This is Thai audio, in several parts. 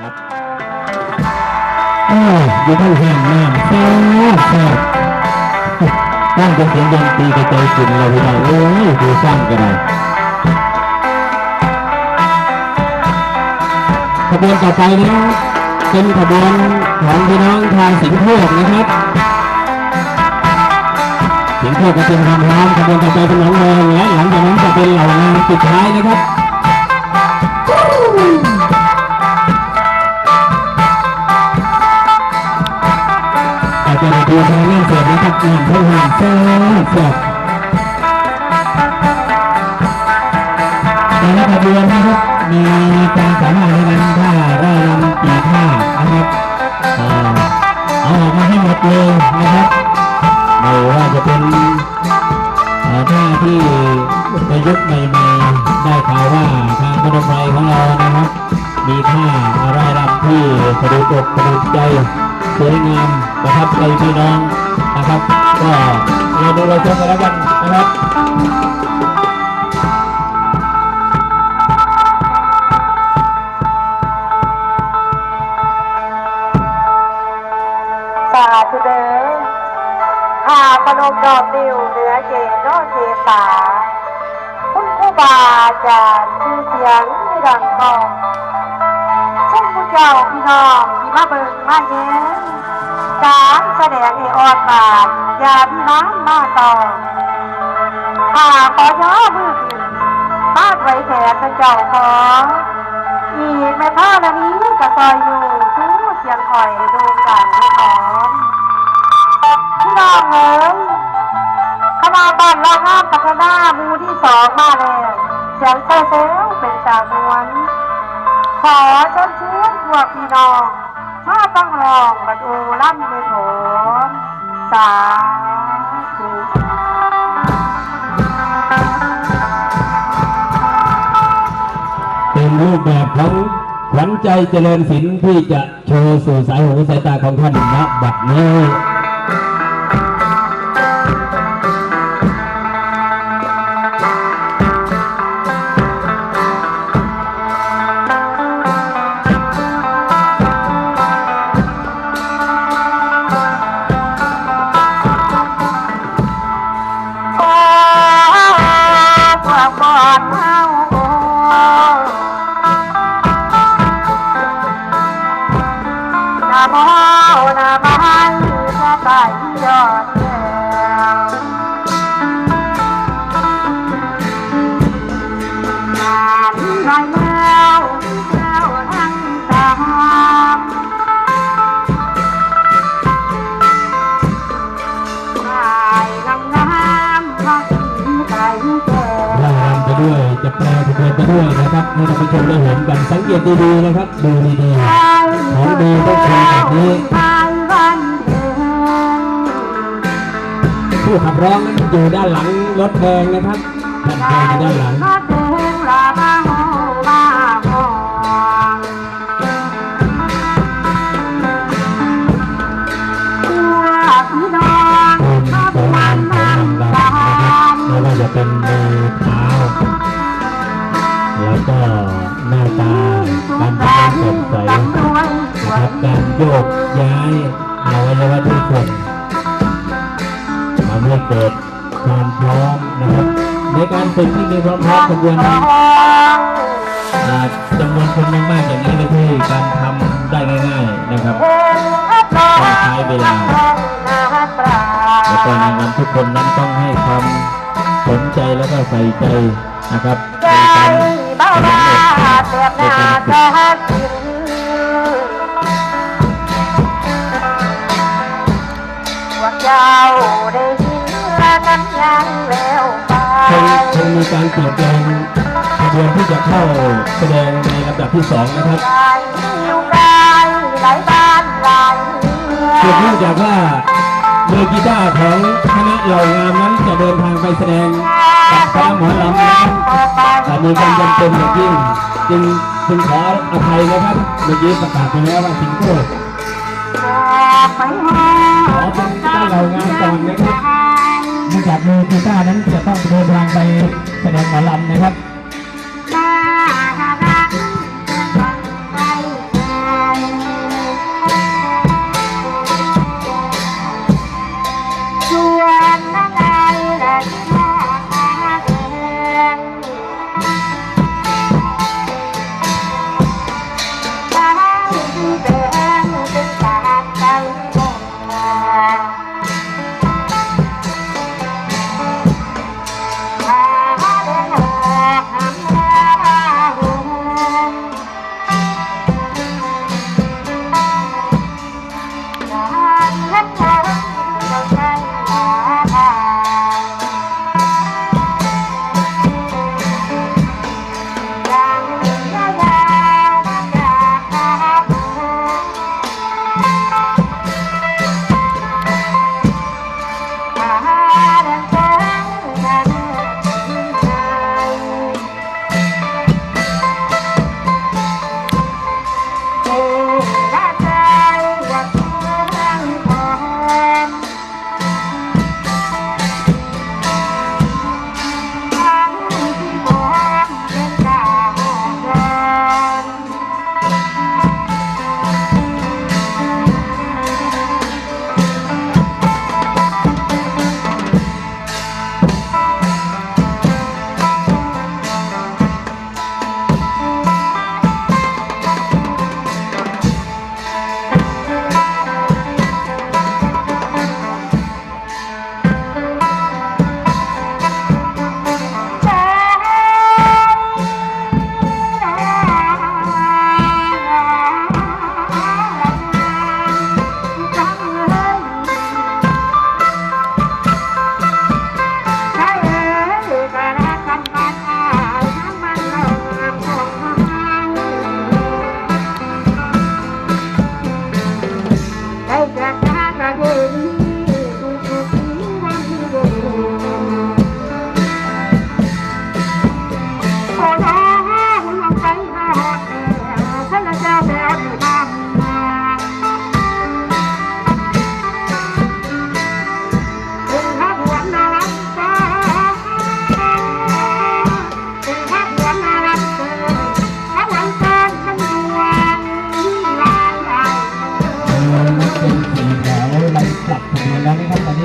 ครับอ้าวอยู่ข้างห้างน้ำแซ่บแซ่บตั้งเป็นเสียงดนตรีกระจายกลิ่นเราพี่น้องเอ้ยดูสร้างกันเลยขบวนต่อไปนะเป็นขบวนของพี่น้องทางสิงห์โพกนะครับสิงห์โพกกระเทียมความพร้อมขบวนต่อไปเป็นหนองแวงและหลังจากนั้นจะเป็นเหล่างานสุดท้ายนะครับ ดูทางเรื่องเสร็จนะครับงานเขาห่างแซ่บแซ่บแต่ละขบวนนะครับมีการสามารถในการท่าร่ายรำกี่ท่านะครับเอาออกมาให้หมดเลยนะครับไม่ว่าจะเป็นท่าที่ในยุคใหม่ๆได้ข่าวว่าทางพนมไพรของเรานะครับ มีท่าร่ายรำที่สะดุดอกสะดุดใจ สวยงามประทับใจพี่น้องนะครับก็เราดูเราชมกันแล้วกันนะครับสาธุเด้อข้าพนมดอกดิวเหนือเกศโนเทสาคุณครูบาอาจารย์ชื่อเสียงที่ดังทองชุ่มผู้เจ้าพี่น้อง มาเบิ่งมาเย็นการแสดงให้ออดบาทยาพี่น้ำมาต่อข้าขอย่อมือขึ้นมาไว้แทนพระเจ้าของอีกแม่ท่าละนี้ก็ซอยอยู่ทู้เสียงคอยดูกันหอมพี่น้องเอ๋ยขณะบ้านเราห้ามพัฒนามูที่สองมาแล้วเสียงเซลเซลเป็นจานวนขอเชิญชวนพวกพี่น้อง มาฟังรองบรรอูล่นเลยโถมสาธุเป็นรูปแบบของขวัญใจเจริญศิลป์ที่จะโชว์สู่สายหูสายตาของท่านณบัดนี้ แปลทะเบียนไปด้วยนะครับนี่ท่านผู้ชมได้เห็นกันสังเกตดีๆนะครับดูดีๆของดีต้องชว์แบบนี้ผู้ขับร้องนั้นอยู่ด้านหลังรถแดงนะครับท่นเคยอยู่ด้านหลัง ใสนะครับการโยกย้ายอวัยวะทุกส่วนทำให้เกิดความพร้อมนะครับ ในการฝึกที่มีความพร้อมขบวนนั้นจำนวนคนมากๆอย่างนี้ไม่ใช่การทำได้ง่าย ๆนะครับต้องใช้เวลาแล้วก็นางรำทุกคนนั้นต้องให้ความสนใจแล้วก็ใส่ใจนะครับในการเบาแสดบางออก นยังแล้วไปคงคงมีการเปลี่ยนแปลงขบวนที่จะเข้าแสดงในลำดับที่สองนะครับอยู่ไกลหลายบ้านหลายเมืองเนื่องจากว่ามือกีตาร์ของคณะเหล่างามนั้นจะเดินทางไปแสดงกับคณะหมอลำนั้นแต่มีความจำเป็นอย่างยิ่งจึงจึงขออภัยนะครับเมื่อกี้ประกาศไปแล้วว่าสิงโตไปหาขอเป็นกีตาร์เหล่างามก่อนนะครับ เนื่องจากมือกีตาร์นั้นจะต้องเดินทางไปแสดงหมอลำนะครับ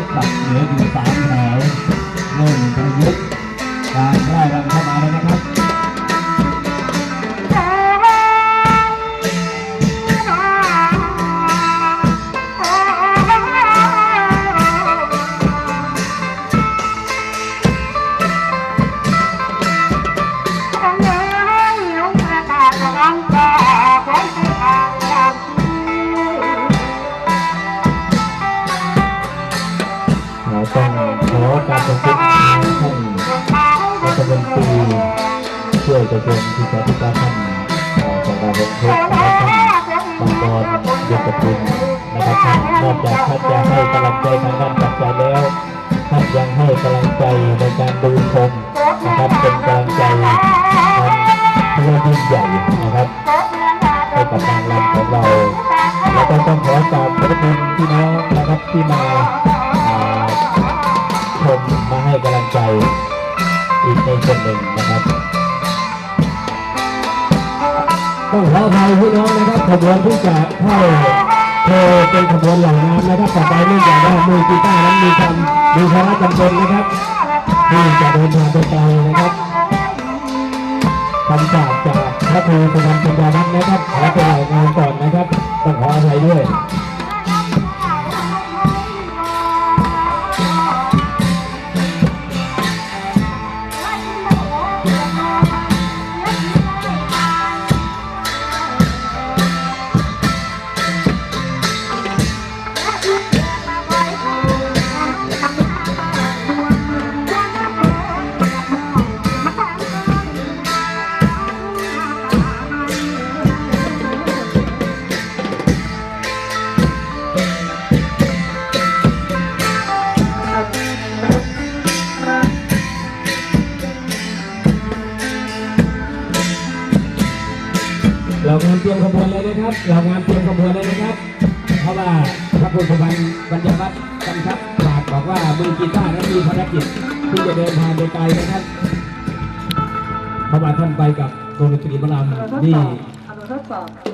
Epa. ทุกข์นะครับท่านบางบอนยกคุณนะครับท่านนอกจากท่านจะให้กำลังใจทางด้านปัจจัยแล้วท่านยังให้กำลังใจในการดูชมนะครับเป็นกำลังใจอันที่ว่ายิ่งใหญ่นะครับให้กับนางรำของเราแล้วก็ต้องขอกราบขอบคุณพี่น้องนะครับที่มาอ่าชมมาให้กำลังใจอีกในส่วนหนึ่งนะครับ ต้องขออภัยพี่น้องนะครับขบวนที่จะเข้าเทอเป็นขบวนหลังน้ำนะครับต่อไปเนื่องจากว่ามือกีตาร์นั้นมีความมีภาระจำเป็นนะครับที่จะเดินทางไปไกลนะครับคำสากจากพระครูสุวรรณปัญญานันนะครับขอไปรายงานก่อนนะครับต้องขออภัยด้วย เรางานเตรียมขบวนเลยนะครับ เรางานเตรียมขบวนเลยนะครับ เพราะว่าพระพุทธวันปัญญาวัฒน์กำชับฝากบอกว่ามือกีตาร์นั้นมีภารกิจที่จะเดินทางไปไกลนะครับเพราะว่าท่านไปกับวงดนตรีหมอลำนี่ทดสอบ